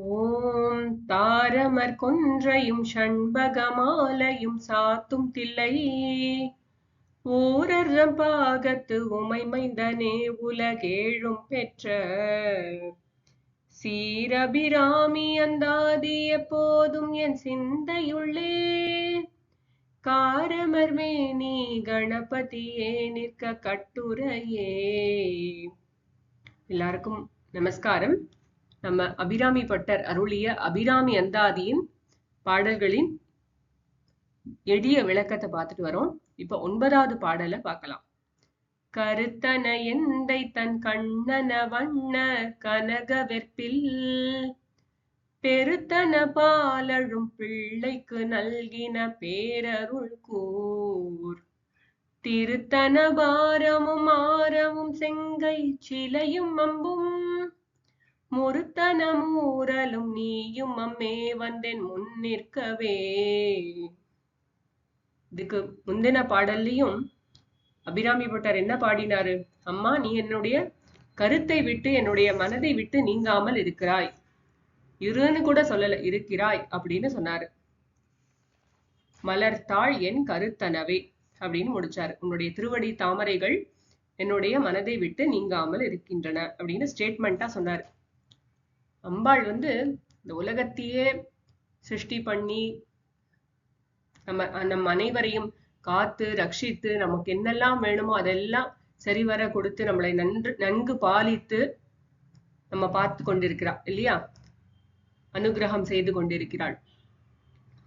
ஓம் தாரமர் கொன்றையும் ஷண்பகமாலையும் சாத்தும் தில்லை. ஊரர்றம் பாகத்து உமை மைந்தனே உலகேழும் பெற்ற. சீரபிராமி அந்தாதி எப்போதும் என் சிந்தையுள்ளே. காரமர்மேனி கணபதியே நிற்க கட்டுரையே. எல்லாருக்கும் நமஸ்காரம். நம்ம அபிராமி பட்டர் அருளிய அபிராமி அந்தாதியின் பாடல்களின் எளிய விளக்கத்தை பார்த்துட்டு வரோம். இப்ப ஒன்பதாவது பாடலை பார்க்கலாம். கருத்தன எந்தை தன் கண்ணன வண்ண கனக வெற்பில் பெருத்தன பாலழும் பிள்ளைக்கு நல்கின பேரருள் கூர். திருத்தன பாரமும் ஆரமும் செங்கை சிலையும் அம்பும் முறுத்தனமூரலும் நீயும் அம்மே வந்தேன் முன் நிற்கவே. இதுக்கு முந்தின பாடல்லையும் அபிராமி பட்டர் என்ன பாடினாரு? அம்மா நீ என்னுடைய கருத்தை விட்டு என்னுடைய மனதை விட்டு நீங்காமல் இருக்கிறாய். இருன்னு கூட சொல்லல இருக்கிறாய் அப்படின்னு சொன்னாரு. மலர்த்தாள் என் கருத்தனவே அப்படின்னு முடிச்சாரு. உன்னுடைய திருவடி தாமரைகள் என்னுடைய மனதை விட்டு நீங்காமல் இருக்கின்றன அப்படின்னு ஸ்டேட்மெண்டா சொன்னாரு. அம்பாள் வந்து இந்த உலகத்தையே சிருஷ்டி பண்ணி நம்ம நம் அனைவரையும் காத்து ரட்சித்து நமக்கு என்னெல்லாம் வேணுமோ அதெல்லாம் சரிவர கொடுத்து நம்மளை நன்று நன்கு பாலித்து நம்ம பார்த்து கொண்டிருக்கிறாள் இல்லையா? அனுகிரகம் செய்து கொண்டிருக்கிறாள்.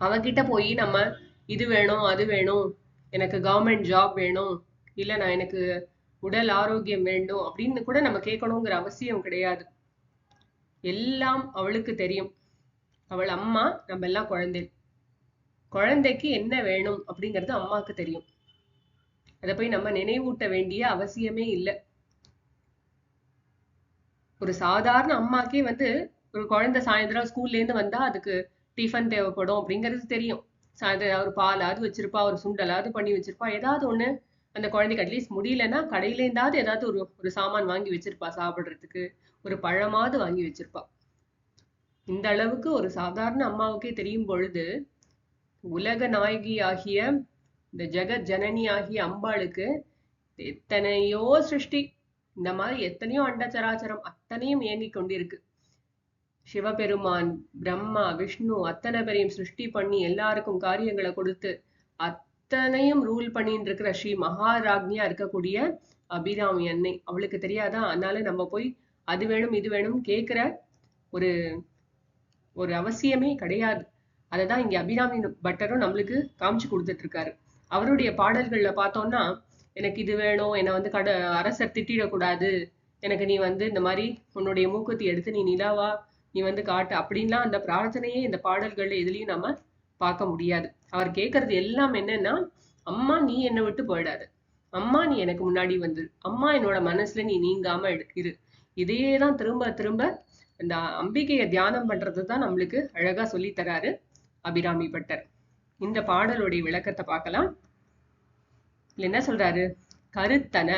அவகிட்ட போய் நம்ம இது வேணும் அது வேணும் எனக்கு கவர்மெண்ட் ஜாப் வேணும் இல்ல நான் எனக்கு உடல் ஆரோக்கியம் வேண்டும் அப்படின்னு கூட நம்ம கேட்கணுங்கிற அவசியம் கிடையாது. எல்லாம் அவளுக்கு தெரியும். அவள் அம்மா நம்ம எல்லாம் குழந்தை. குழந்தைக்கு என்ன வேணும் அப்படிங்கிறது அம்மாவுக்கு தெரியும். அதை போய் நம்ம நினைவூட்ட வேண்டிய அவசியமே இல்லை. ஒரு சாதாரண அம்மாக்கே வந்து ஒரு குழந்தை சாயந்தரம் ஸ்கூல்ல இருந்து வந்தா அதுக்கு டிஃபன் தேவைப்படும் அப்படிங்கிறது தெரியும். சாயந்தரம் ஒரு பாலாவது வச்சிருப்பா ஒரு சுண்டலாவது பண்ணி வச்சிருப்பா ஏதாவது ஒண்ணு அந்த குழந்தைக்கு அட்லீஸ்ட் முடியலன்னா கடையில இருந்தாவது ஏதாவது ஒரு ஒரு சாமான் வாங்கி வச்சிருப்பா சாப்பிடுறதுக்கு. ஒரு பழமாவது வாங்கி வச்சிருப்பா இந்த அளவுக்கு ஒரு சாதாரண அம்மாவுக்கே தெரியும் பொழுது உலக நாயகி ஆகிய இந்த ஜெகத் ஜனனி ஆகிய அம்பாளுக்கு எத்தனையோ சிருஷ்டி இந்த மாதிரி எத்தனையோ அண்டச்சராச்சரம் அத்தனையும் இயங்கி கொண்டிருக்கு. சிவபெருமான் பிரம்மா விஷ்ணு அத்தனை பேரையும் சிருஷ்டி பண்ணி எல்லாருக்கும் காரியங்களை கொடுத்து அத்தனையும் ரூல் பண்ணிட்டு இருக்கிற ஸ்ரீ மகாராஜ்னியா இருக்கக்கூடிய அபிராமி அன்னை. அவளுக்கு தெரியாதா? அதனால நம்ம போய் அது வேணும் இது வேணும் கேட்குற ஒரு ஒரு அவசியமே கிடையாது. அதை தான் இங்கே அபிராமி பட்டரும் நம்மளுக்கு காமிச்சு கொடுத்துட்டு இருக்காரு அவருடைய பாடல்கள்ல பார்த்தோம்னா எனக்கு இது வேணும் என்னை வந்து கட அரசர் திட்டிடக்கூடாது எனக்கு நீ வந்து இந்த மாதிரி உன்னுடைய மூக்கத்தை எடுத்து நீ நிலாவா நீ வந்து காட்டு அப்படின்லாம் அந்த பிரார்த்தனையே இந்த பாடல்கள்ல எதுலயும் நம்ம பார்க்க முடியாது. அவர் கேட்கறது எல்லாம் என்னன்னா அம்மா நீ என்னை விட்டு போயிடாது. அம்மா நீ எனக்கு முன்னாடி வந்து அம்மா என்னோட மனசுல நீ நீங்காம இரு இதையே தான் திரும்ப திரும்ப இந்த அம்பிகையை தியானம் பண்றது தான் நம்மளுக்கு அழகா சொல்லி தராரு அபிராமி பட்டர். இந்த பாடலுடைய விளக்கத்தை பார்க்கலாம். இதுல என்ன சொல்றாரு? கருத்தன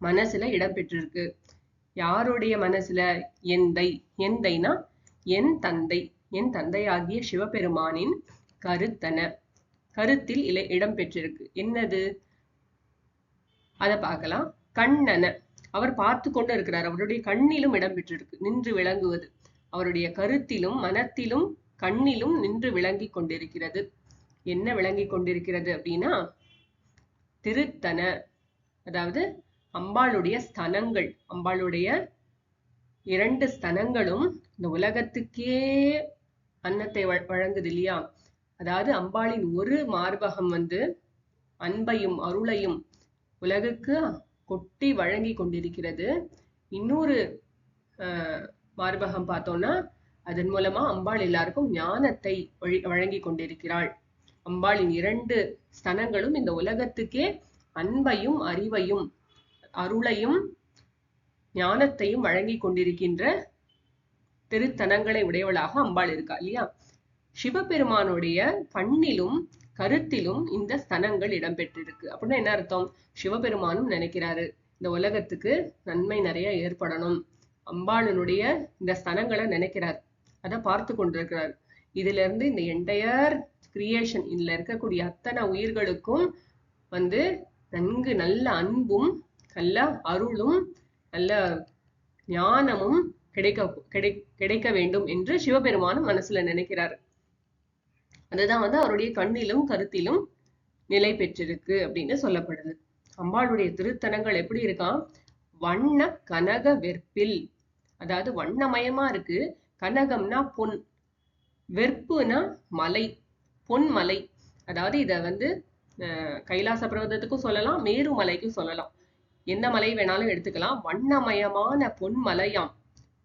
மனசுல இடம் பெற்றிருக்கு யாருடைய மனசுல? எந்தை எந்தைனா என் தந்தை என் தந்தையாகிய சிவபெருமானின் கருத்தன. கருத்தில் இடம் பெற்றிருக்கு என்னது? அதை பார்க்கலாம். கண்ணன. அவர் பார்த்து கொண்டு இருக்கிறார் அவருடைய கண்ணிலும் இடம் பெற்றிருக்கு. நின்று விளங்குவது. அவருடைய கருத்திலும் மனத்திலும் கண்ணிலும் நின்று விளங்கி கொண்டிருக்கிறது. என்ன விளங்கி கொண்டிருக்கிறது அப்படின்னா திருத்தன அதாவது அம்பாளுடைய ஸ்தனங்கள். அம்பாளுடைய இரண்டு ஸ்தனங்களும் இந்த உலகத்துக்கே அன்னத்தை வழங்குது இல்லையா? அதாவது அம்பாளின் ஒரு மார்பகம் வந்து அன்பையும் அருளையும் உலகுக்கு கொட்டி வழங்கி கொண்டிருக்கிறது. இன்னொரு மார்பகம் பார்த்தோம்னா அதன் மூலமா அம்பாள் எல்லாருக்கும் ஞானத்தை வழங்கி கொண்டிருக்கிறாள். அம்பாளின் இரண்டு ஸ்தனங்களும் இந்த உலகத்துக்கே அன்பையும் அறிவையும் அருளையும் ஞானத்தையும் வழங்கி கொண்டிருக்கின்ற திருத்தனங்களை உடையவளாக அம்பாள் இருக்கா இல்லையா? சிவபெருமானுடைய கண்ணிலும் கருத்திலும் இந்த ஸ்தனங்கள் இடம்பெற்றிருக்கு. அப்படின்னா என்ன அர்த்தம்? சிவபெருமானும் நினைக்கிறாரு. இந்த உலகத்துக்கு நன்மை நிறைய ஏற்படணும். அம்பாளனுடைய இந்த ஸ்தனங்களை நினைக்கிறார். அதை பார்த்து கொண்டிருக்கிறார். இதுல இருந்து இந்த என்டையர் கிரியேஷன் இதுல இருக்கக்கூடிய அத்தனை உயிர்களுக்கும் வந்து நன்கு நல்ல அன்பும் நல்ல அருளும் நல்ல ஞானமும் கிடைக்க கிடை கிடைக்க வேண்டும் என்று சிவபெருமானும் மனசுல நினைக்கிறார். அதுதான் வந்து அவருடைய கண்ணிலும் கருத்திலும் நிலை பெற்றிருக்கு அப்படின்னு சொல்லப்படுது. அம்பாளுடைய திருத்தலங்கள் எப்படி இருக்கான் வண்ண கனக வெற்பில். அதாவது வண்ணமயமா இருக்கு. கனகம்னா பொன். வெற்புனா மலை. பொன் மலை. அதாவது இதை வந்து கைலாச பர்வதத்துக்கும் சொல்லலாம் மேரு மலைக்கும் சொல்லலாம். எந்த மலை வேணாலும் எடுத்துக்கலாம். வண்ணமயமான பொன் மலையாம்.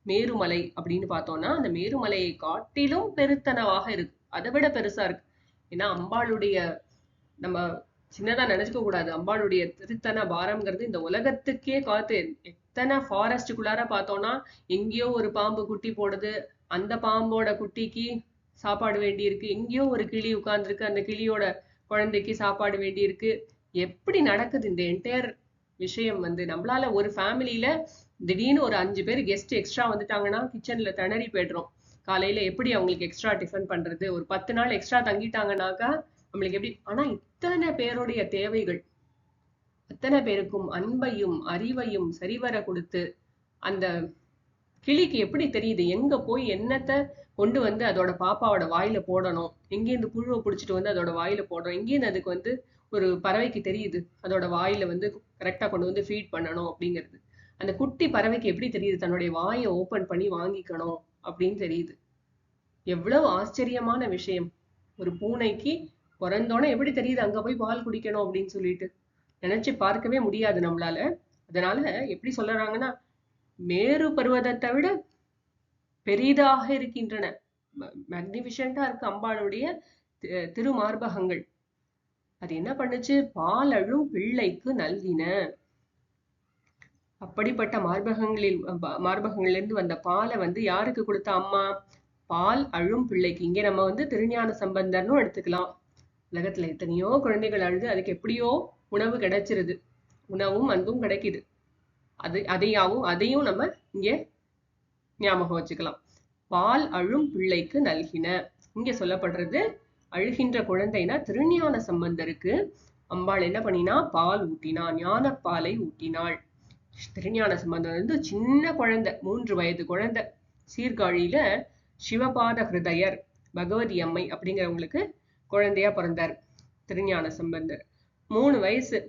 மேருமலை அப்படின்னு பார்த்தோம்னா அந்த மேருமலையை காட்டிலும் பெருத்தனவாக இருக்கு. அதை விட பெருசா இருக்கு. ஏன்னா அம்பாளுடைய நம்ம சின்னதா நினைச்சுக்க கூடாது. அம்பாளுடைய திருத்தன பாரம்ங்கிறது இந்த உலகத்துக்கே காத்து எத்தனை ஃபாரஸ்டுக்குள்ளார பார்த்தோம்னா எங்கேயோ ஒரு பாம்பு குட்டி போடுது. அந்த பாம்போட குட்டிக்கு சாப்பாடு வேண்டி இருக்கு எங்கேயோ ஒரு கிளி உட்கார்ந்துருக்கு. அந்த கிளியோட குழந்தைக்கு சாப்பாடு வேண்டி இருக்கு எப்படி நடக்குது இந்த என்டையர் விஷயம் வந்து? நம்மளால ஒரு ஃபேமிலியில திடீர்னு ஒரு அஞ்சு பேர் கெஸ்ட் எக்ஸ்ட்ரா வந்துட்டாங்கன்னா கிச்சன்ல திணறி போயிடுறோம். காலையில எப்படி அவங்களுக்கு எக்ஸ்ட்ரா டிஃபன் பண்றது? ஒரு பத்து நாள் எக்ஸ்ட்ரா தங்கிட்டாங்கனாக்கா நம்மளுக்கு எப்படி ஆனா இத்தனை பேருடைய தேவைகள் அத்தனை பேருக்கும் அன்பையும் அறிவையும் சரிவர கொடுத்து அந்த கிளிக்கு எப்படி தெரியுது? எங்க போய் என்னத்த கொண்டு வந்து அதோட பாப்பாவோட வாயில போடணும்? எங்கேருந்து புழுவை பிடிச்சிட்டு வந்து அதோட வாயில போடணும்? எங்கேருந்து அதுக்கு வந்து ஒரு பறவைக்கு தெரியுது? அதோட வாயில வந்து கரெக்டா கொண்டு வந்து ஃபீட் பண்ணணும் அப்படிங்கிறது. அந்த குட்டி பறவைக்கு எப்படி தெரியுது? தன்னுடைய வாயை ஓபன் பண்ணி வாங்கிக்கணும். அப்படின்னு தெரியுது. எவ்வளவு ஆச்சரியமான விஷயம். ஒரு பூனைக்கு பிறந்தோன்னே எப்படி தெரியுது அங்க போய் பால் குடிக்கணும் அப்படின்னு சொல்லிட்டு. நினைச்சு பார்க்கவே முடியாது நம்மளால. அதனால எப்படி சொல்றாங்கன்னா மேரு பருவதத்தை விட பெரிதாக இருக்கின்றன. மேக்னிஃபிஷண்டா இருக்கு அம்பாளுடைய திருமார்பகங்கள். அது என்ன பண்ணுச்சு? பால் அழும் பிள்ளைக்கு நல்கின. அப்படிப்பட்ட மார்பகங்களில் மார்பகங்களிலிருந்து வந்த பாலை வந்து யாருக்கு கொடுத்த அம்மா? பால் அழும் பிள்ளைக்கு. இங்கே நம்ம வந்து திருஞான சம்பந்தர்னும் எடுத்துக்கலாம். உலகத்துல எத்தனையோ குழந்தைகள் அழுது அதுக்கு எப்படியோ உணவு கிடைச்சிருது. உணவும் அன்பும் கிடைக்குது. அது அதையாவும் அதையும் நம்ம இங்கே ஞாபகம் வச்சுக்கலாம். பால் அழும் பிள்ளைக்கு நல்கின. இங்க சொல்லப்படுறது அழுகின்ற குழந்தைனா திருஞான சம்பந்தருக்கு அம்பாள் என்ன பண்ணினா? பால் ஊட்டினா ஞானப்பாலை ஊட்டினாள். திருஞான சம்பந்தர் வந்து சின்ன குழந்தை மூன்று வயது குழந்தை. சீர்காழியில சிவபாத ஹிருதயர் பகவதி அம்மை அப்படிங்கிறவங்களுக்கு குழந்தையா பிறந்தார் திருஞான சம்பந்தர். மூணு வயசு.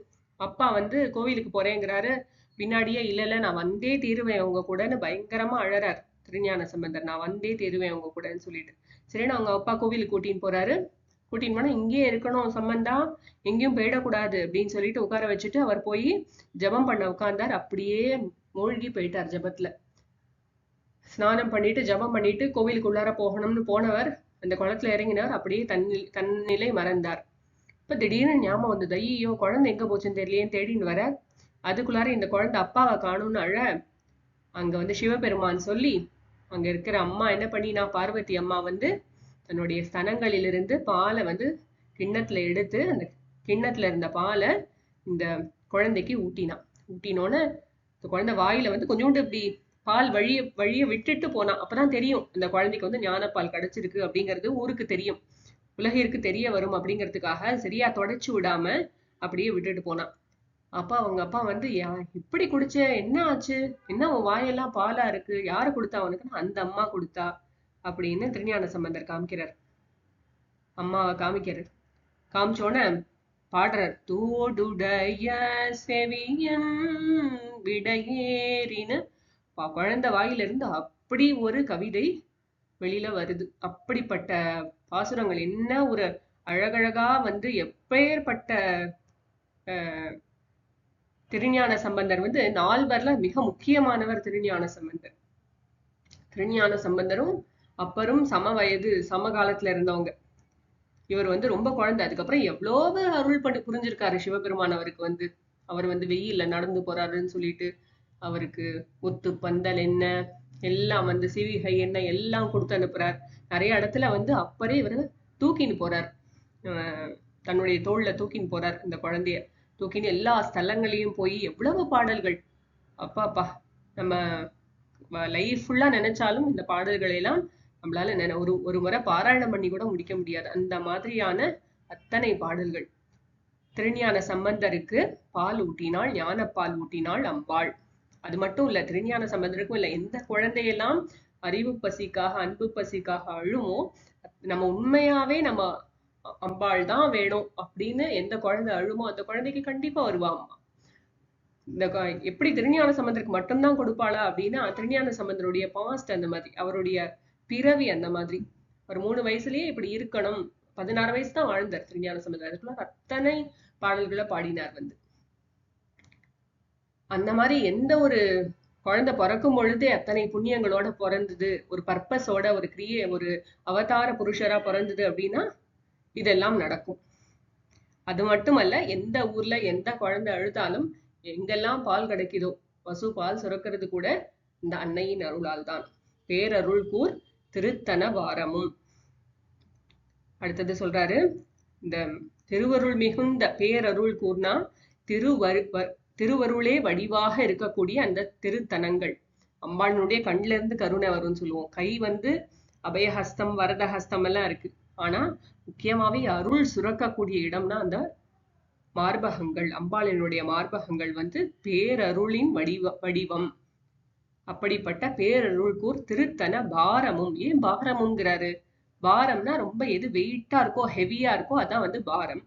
அப்பா வந்து கோவிலுக்கு போறேங்கிறாரு. பின்னாடியே இல்ல இல்ல நான் வந்தே தீருவேன் உங்க கூடன்னு பயங்கரமா அழறார் திருஞான சம்பந்தர். நான் வந்தே தீருவேன் உங்க கூடன்னு சொல்லிட்டு. சரின்னு அவங்க அப்பா கோவிலுக்கு கூட்டின்னு போறாரு. கூட்டின்னு போனால் இங்கேயே இருக்கணும் சம்பந்தா. எங்கேயும் போயிடக்கூடாது அப்படின்னு சொல்லிட்டு உட்கார வச்சுட்டு அவர் போய் ஜெபம் பண்ண உட்கார்ந்தார். அப்படியே மூழ்கி போயிட்டார் ஜெபத்துல. ஸ்நானம் பண்ணிட்டு ஜெபம் பண்ணிட்டு கோவிலுக்குள்ளார போகணும்னு போனவர் அந்த குளத்துல இறங்கினார். அப்படியே தன்னில் தன்னிலை மறந்தார். இப்ப திடீர்னு ஞாபகம் வந்தது. ஐயோ குழந்தை எங்க போச்சுன்னு தெரியலையேன்னு தேடின்னு வர? அதுக்குள்ளார இந்த குழந்தை அப்பாவை காணும்னு அழ. அங்க வந்து சிவபெருமான் சொல்லி அங்க இருக்கிற அம்மா என்ன பண்ணினா பார்வதி அம்மா வந்து தன்னுடைய ஸ்தனங்களிலிருந்து பாலை வந்து கிண்ணத்துல எடுத்து அந்த கிண்ணத்துல இருந்த பாலை இந்த குழந்தைக்கு ஊட்டினான். ஊட்டினோன்னு இந்த குழந்தை வாயில வந்து கொஞ்சோண்டு இப்படி பால் வழிய வழிய விட்டுட்டு போனா அப்பதான் தெரியும் இந்த குழந்தைக்கு வந்து ஞானப்பால் கிடைச்சிருக்கு அப்படிங்கிறது ஊருக்கு தெரியும். உலகிற்கு தெரிய வரும் அப்படிங்கிறதுக்காக சரியா தொடச்சு விடாம அப்படியே விட்டுட்டு போனான். அப்பா அவங்க அப்பா வந்து யா இப்படி குடிச்ச என்ன ஆச்சு? என்ன உன் வாயெல்லாம் பாலா இருக்கு? யாரு கொடுத்தா உனக்கு அந்த அம்மா கொடுத்தா. அப்படின்னு திருஞான சம்பந்தர் காமிக்கிறார். அம்மாவை காமிக்கிறார். காமிச்சோன்னே பாடுறார் தோடுடைய செவியன் விடையேறின்னு ப- வாயிலிருந்து அப்படி ஒரு கவிதை வெளியில வருது. அப்படிப்பட்ட பாசுரங்கள் என்ன ஒரு அழகழகா வந்து எப்பேற்பட்ட திருஞான சம்பந்தர் வந்து நால்வர்ல மிக முக்கியமானவர் திருஞான சம்பந்தர். திருஞான சம்பந்தரும் அப்பரும் சம வயது சம காலத்துல இருந்தவங்க. இவர் வந்து ரொம்ப குழந்தை. அதுக்கப்புறம் எவ்வளவு அருள் பண்ணி புரிஞ்சிருக்காரு சிவபெருமான் அவருக்கு வந்து. அவர் வந்து வெயில்ல நடந்து போறாருன்னு சொல்லிட்டு அவருக்கு முத்து பந்தல் என்ன எல்லாம் வந்து சிவிகை என்ன எல்லாம் கொடுத்து அனுப்புறார். நிறைய இடத்துல வந்து அப்பரே இவர் தூக்கின்னு போறார். அஹ் தன்னுடைய தோள்ல தூக்கின்னு போறார் இந்த குழந்தைய. தூக்கின்னு எல்லா ஸ்தலங்களையும் போய் எவ்வளவு பாடல்கள். அப்பா அப்பா நம்ம லைஃப் ஃபுல்லா நினைச்சாலும் இந்த பாடல்களை எல்லாம் நம்மளால ஒரு ஒரு முறை பாராயணம் பண்ணி கூட முடிக்க முடியாது. அந்த மாதிரியான அத்தனை பாடல்கள். திருஞான சம்பந்தருக்கு பால் ஊட்டினாள் ஞானப்பால் ஊட்டினாள் அம்பாள். அது மட்டும் இல்ல திருஞான சம்பந்தருக்கும் இல்ல எந்த குழந்தையெல்லாம் அறிவு பசிக்காக அன்பு பசிக்காக அழுமோ நம்ம உண்மையாவே நம்ம அம்பாள் தான் வேணும் அப்படின்னு எந்த குழந்தை அழுமோ அந்த குழந்தைக்கு கண்டிப்பா வருவா இந்த எப்படி திருஞான சம்பந்தருக்கு மட்டும்தான் கொடுப்பாளா அப்படின்னா திருஞான சம்பந்தருடைய பாஸ்ட் அந்த மாதிரி அவருடைய பிறவி அந்த மாதிரி. ஒரு மூணு வயசுலயே இப்படி இருக்கணும். பதினாறு வயசு தான் வாழ்ந்தார் திருஞான சம்பந்தர் அதுக்குள்ள அத்தனை பாடல்களை பாடினார் வந்து. அந்த மாதிரி எந்த ஒரு குழந்தை பிறக்கும் பொழுதே அத்தனை புண்ணியங்களோட பிறந்தது ஒரு பர்பஸோட ஒரு கிரியே ஒரு அவதார புருஷரா பிறந்தது அப்படின்னா இதெல்லாம் நடக்கும். அது மட்டுமல்ல எந்த ஊர்ல எந்த குழந்தை அழுதாலும் எங்கெல்லாம் பால் கிடைக்குதோ பசு பால் சுரக்கிறது கூட இந்த அன்னையின் அருளால் தான். பேரருள் கூர் திருத்தன வாரமும் அடுத்தது சொல்றாரு இந்த திருவருள் மிகுந்த பேரருள் கூர்னா திருவரு வ- திருவருளே வடிவாக இருக்கக்கூடிய அந்த திருத்தனங்கள். அம்பாளுடைய கண்ல இருந்து கருணை வரும்னு சொல்லுவோம். கை வந்து அபயஹஸ்தம் வரதஹஸ்தம் எல்லாம் இருக்கு. ஆனா முக்கியமாவே அருள் சுரக்கக்கூடிய இடம்னா அந்த மார்பகங்கள் அம்பாளினுடைய மார்பகங்கள் வந்து பேரருளின் வடிவ வடிவம். அப்படிப்பட்ட பேரருள்கூர் திருத்தன பாரமும். ஏன் பாரமுங்கிறாரு? பாரம்னா ரொம்ப எது வெயிட்டா இருக்கோ ஹெவியா இருக்கோ அதான் வந்து பாரம்.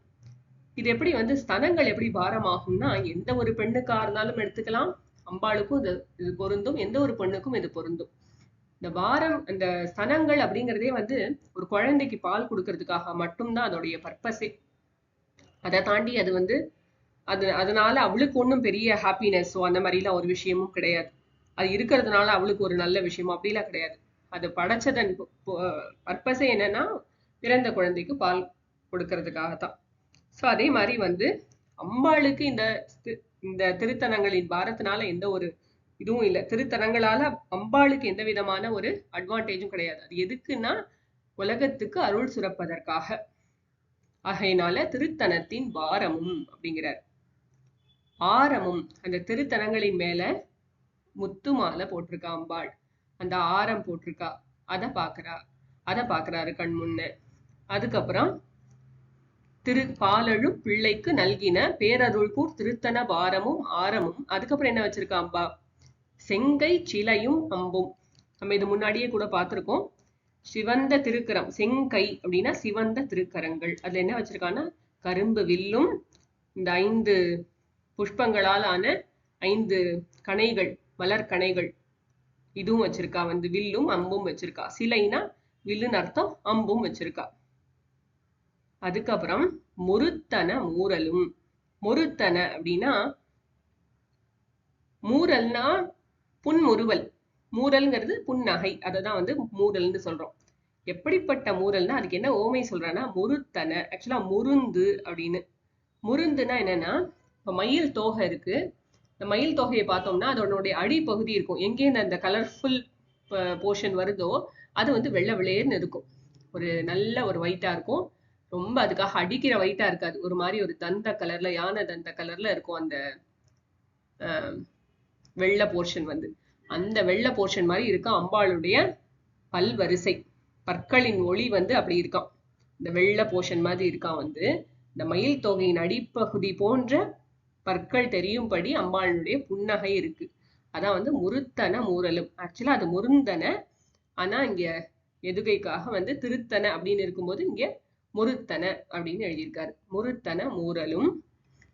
இது எப்படி வந்து ஸ்தனங்கள் எப்படி பாரமாகும்னா எந்த ஒரு பெண்ணுக்கா இருந்தாலும் எடுத்துக்கலாம் அம்பாளுக்கும் இது இது பொருந்தும் எந்த ஒரு பெண்ணுக்கும் இது பொருந்தும். இந்த பாரம் இந்த ஸ்தனங்கள் அப்படிங்கிறதே வந்து ஒரு குழந்தைக்கு பால் கொடுக்கறதுக்காக மட்டும்தான் அதோடைய பர்பஸே அதை தாண்டி அது வந்து அது அதனால அவளுக்கு ஒன்றும் பெரிய ஹாப்பினஸ்ஸோ அந்த மாதிரிலாம் ஒரு விஷயமும் கிடையாது. அது இருக்கிறதுனால அவளுக்கு ஒரு நல்ல விஷயம். அப்படிலாம் கிடையாது. அது படைச்சதன் பர்பஸே என்னன்னா பிறந்த குழந்தைக்கு பால் கொடுக்கறதுக்காகத்தான். ஸோ அதே மாதிரி வந்து அம்பாளுக்கு இந்த இந்த திருத்தலங்களின் பாரத்தினால எந்த ஒரு இதுவும் இல்லை. திருத்தலங்களால அம்பாளுக்கு எந்த விதமான ஒரு அட்வான்டேஜும் கிடையாது. அது எதுக்குன்னா உலகத்துக்கு அருள் சுரப்பதற்காக. ஆகையினால திருத்தனத்தின் பாரமும் அப்படிங்கிறார். ஆரமும் அந்த திருத்தலங்களின் மேல முத்து மாலை போட்டிருக்கா அம்பாள். அந்த ஆரம் போட்டிருக்கா. அத பாக்குறா. அத பாக்குறாரு கண் முன்ன. அதுக்கப்புறம் திரு பாலழும் பிள்ளைக்கு நல்கின பேரருள்கூர் திருத்தன பாரமும் ஆரமும். அதுக்கப்புறம் என்ன வச்சிருக்கா அம்பா? செங்கை சிலையும் அம்பும். நம்ம இது முன்னாடியே கூட பார்த்திருக்கோம் சிவந்த திருக்கரம் செங்கை அப்படின்னா சிவந்த திருக்கரங்கள். அதுல என்ன வச்சிருக்கான்னா? கரும்பு வில்லும் இந்த ஐந்து புஷ்பங்களால் ஆன ஐந்து கணைகள். மலர்கணைகள். இதுவும் வச்சிருக்கா வந்து வில்லும் அம்பும் வச்சிருக்கா. சிலைனா வில்லுன்னு அர்த்தம் அம்பும் வச்சிருக்கா. அதுக்கப்புறம் முருத்தன மூரலும் முருத்தன அப்படின்னா மூரல்னா புன்முறுவல். மூரல்ங்கிறது புன்னகை. அதை தான் வந்து மூரல்னு சொல்றோம். எப்படிப்பட்ட மூரல்னா அதுக்கு என்ன ஓமை சொல்றான்னா முருத்தன. ஆக்சுவலா முருந்து அப்படின்னு. முருந்துனா என்னன்னா இப்ப மயில் தோகை இருக்கு. இந்த மயில் தொகையை பார்த்தோம்னா அதனுடைய அடிப்பகுதி இருக்கும். எங்கேருந்து அந்த கலர்ஃபுல் போர்ஷன் வருதோ அது வந்து வெள்ளை விளையர்னு இருக்கும். ஒரு நல்ல ஒரு ஒயிட்டா இருக்கும். ரொம்ப அதுக்காக அடிக்கிற ஒயிட்டா இருக்காது. ஒரு மாதிரி ஒரு தந்த கலர்ல யானை தந்த கலர்ல இருக்கும் அந்த ஆஹ், வெள்ளை போர்ஷன் வந்து. அந்த வெள்ளை போர்ஷன் மாதிரி இருக்கும் அம்பாளுடைய பல் வரிசை பற்களின் ஒளி வந்து அப்படி இருக்காம். இந்த வெள்ளை போர்ஷன் மாதிரி இருக்கான் வந்து இந்த மயில் தொகையின் அடிப்பகுதி போன்ற பற்கள் தெரியும்படி அம்பாளுடைய புன்னகை இருக்கு. அதான் வந்து முருத்தன மூரலும் ஆக்சுவலா அது முருந்தன. ஆனா இங்க எதுகைக்காக வந்து திருத்தன அப்படின்னு இருக்கும்போது இங்க முருத்தன அப்படின்னு எழுதியிருக்காரு. முருத்தன மூரலும்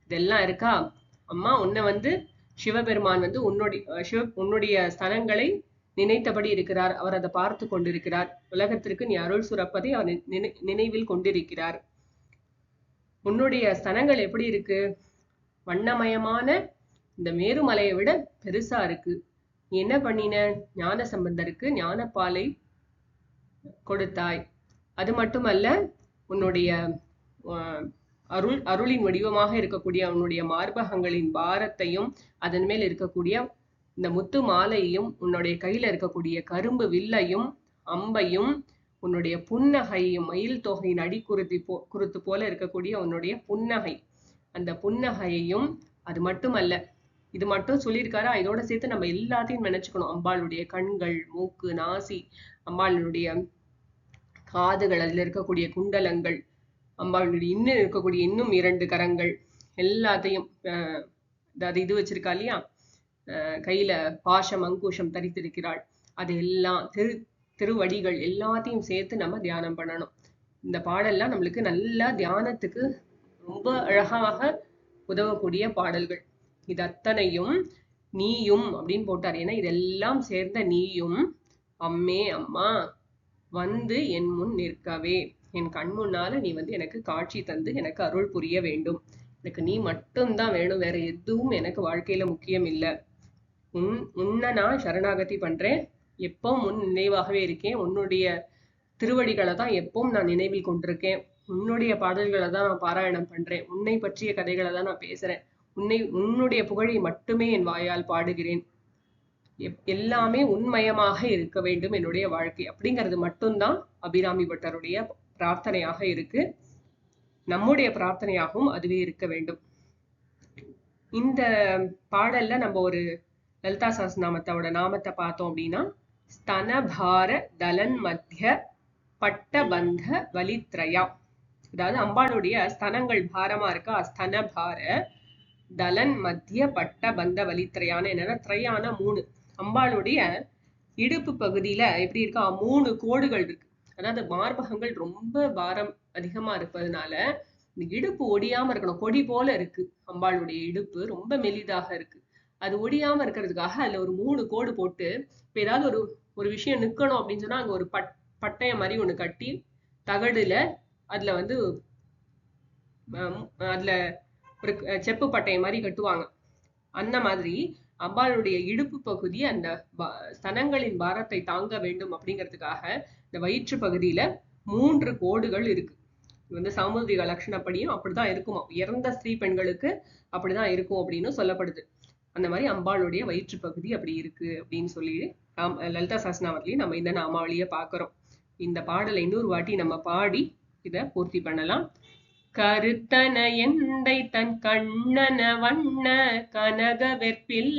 இதெல்லாம் இருக்கா? அம்மா உன்னை வந்து சிவபெருமான் வந்து உன்னுடைய சிவ உன்னுடைய ஸ்தலங்களை நினைத்தபடி இருக்கிறார். அவர் அதை பார்த்து கொண்டிருக்கிறார். உலகத்திற்கு நீ அருள் சுரப்பதை அவர் நினை- நினைவில் கொண்டிருக்கிறார். உன்னுடைய ஸ்தலங்கள் எப்படி இருக்கு? வண்ணமயமான இந்த மேருமலையை விட பெருசா இருக்கு. நீ என்ன பண்ணின? ஞான சம்பந்தருக்கு ஞானப்பாலை கொடுத்தாய். அது மட்டுமல்ல உன்னுடைய அருள் அருளின் வடிவமாக இருக்கக்கூடிய உன்னுடைய மார்பகங்களின் பாரத்தையும் அதன் மேல் இருக்கக்கூடிய இந்த முத்து மாலையையும் உன்னுடைய கையில இருக்கக்கூடிய கரும்பு வில்லையும் அம்பையும் உன்னுடைய புன்னகையும் மயில் தொகையின் அடிக்குருத்தி போ குருத்து போல இருக்கக்கூடிய உன்னுடைய புன்னகை. அந்த புன்னகையையும் அது மட்டுமல்ல இது மட்டும் சொல்லியிருக்காரு? இதோட சேர்த்து நம்ம எல்லாத்தையும் நினைச்சுக்கணும். அம்பாளுடைய கண்கள் மூக்கு நாசி அம்பாளுடைய காதுகள் அதில் இருக்கக்கூடிய குண்டலங்கள் அம்பாளுடைய இன்னும் இருக்கக்கூடிய இன்னும் இரண்டு கரங்கள் எல்லாத்தையும் அஹ் அதாவது இது வச்சிருக்கா இல்லையா? கையில பாஷம் அங்குஷம் தரித்திருக்கிறாள். அது எல்லாம் திரு திருவடிகள் எல்லாத்தையும் சேர்த்து நம்ம தியானம் பண்ணணும். இந்த பாடல்லாம் நம்மளுக்கு நல்லா தியானத்துக்கு ரொம்ப அழகாக உதவக்கூடிய பாடல்கள். இது அத்தனையும் நீயும் அப்படின்னு போட்டார். ஏன்னா இதெல்லாம் சேர்ந்த நீயும் அம்மே அம்மா வந்து என் முன் நிற்கவே. என் கண் முன்னால நீ வந்து எனக்கு காட்சி தந்து எனக்கு அருள் புரிய வேண்டும். எனக்கு நீ மட்டும்தான் வேணும். வேற எதுவும் எனக்கு வாழ்க்கையில முக்கியம் இல்லை. உன் உன்னை நான் சரணாகதி பண்றேன். எப்பவும் முன் நினைவாகவே இருக்கேன். உன்னுடைய திருவடிகளை தான் எப்பவும் நான் நினைவில் கொண்டிருக்கேன். உன்னுடைய பாடல்களை தான் நான் பாராயணம் பண்றேன். உன்னை பற்றிய கதைகளை தான் நான் பேசுறேன். உன்னை உன்னுடைய புகழை மட்டுமே என் வாயால் பாடுகிறேன். எப்- எல்லாமே உண்மயமாக இருக்க வேண்டும் என்னுடைய வாழ்க்கை. அப்படிங்கிறது மட்டும்தான் அபிராமி பட்டருடைய பிரார்த்தனையாக இருக்கு. நம்முடைய பிரார்த்தனையாகவும் அதுவே இருக்க வேண்டும். இந்த பாடல்ல நம்ம ஒரு லலிதா சஹஸ்ரநாமத்தோட நாமத்தை பார்த்தோம் அப்படின்னா ஸ்தனபார தலன் மத்திய பட்டபந்த வலித்ரயா. அதாவது அம்பாளுடைய ஸ்தனங்கள் பாரமா இருக்கா? ஸ்தன பார தலன் மத்திய பட்டபந்த வலித்திரையான என்னன்னா திரையான மூணு. அம்பாளுடைய இடுப்பு பகுதியில எப்படி இருக்கா? மூணு கோடுகள் இருக்கு. அதாவது மார்பகங்கள் ரொம்ப பாரம் அதிகமா இருப்பதனால இந்த இடுப்பு ஒடியாம இருக்கணும். கொடி போல இருக்கு. அம்பாளுடைய இடுப்பு ரொம்ப மெலிதாக இருக்கு. அது ஒடியாம இருக்கிறதுக்காக அதுல ஒரு மூணு கோடு போட்டு இப்ப ஏதாவது ஒரு ஒரு விஷயம் நிக்கணும் அப்படின்னு சொன்னா அங்க ஒரு பட் பட்டய மாதிரி ஒண்ணு கட்டி தகடுல அதுல வந்து அதுல ஒரு செப்பு பட்டையை மாதிரி கட்டுவாங்க. அந்த மாதிரி அம்பாளுடைய இடுப்பு பகுதி அந்த ஸ்தனங்களின் பாரத்தை தாங்க வேண்டும் அப்படிங்கிறதுக்காக இந்த வயிற்று பகுதியில மூன்று கோடுகள் இருக்கு. இது வந்து சாமுதிரிக லட்சணப்படியும் அப்படிதான் இருக்குமா இறந்த ஸ்திரீ பெண்களுக்கு அப்படிதான் இருக்கும் அப்படின்னு சொல்லப்படுது. அந்த மாதிரி அம்பாளுடைய வயிற்று பகுதி அப்படி இருக்கு அப்படின்னு சொல்லி லலிதா சாஸ்திரநாமத்திலையும் நம்ம இந்த நாமாவளியை பாக்குறோம் இந்த பாடலை இன்னொரு வாட்டி நம்ம பாடி இதை பூர்த்தி பண்ணலாம். கருத்தன எந்தை தன் கண்ணன வண்ண கனக வெற்பில்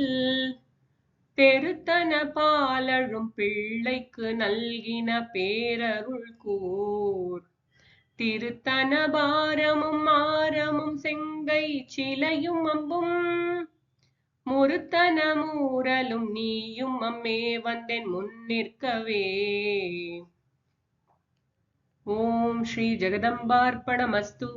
தெருத்தன பாலழும் பிள்ளைக்கு நல்கின பேரருள் கூர். திருத்தன பாரமும் ஆரமும் செங்கை சிலையும் அம்பும் முருத்தன மூரலும் நீயும் அம்மே வந்தேன் முன்னிற்கவே. ॐ श्रीजगदम्बार्पणमस्तु।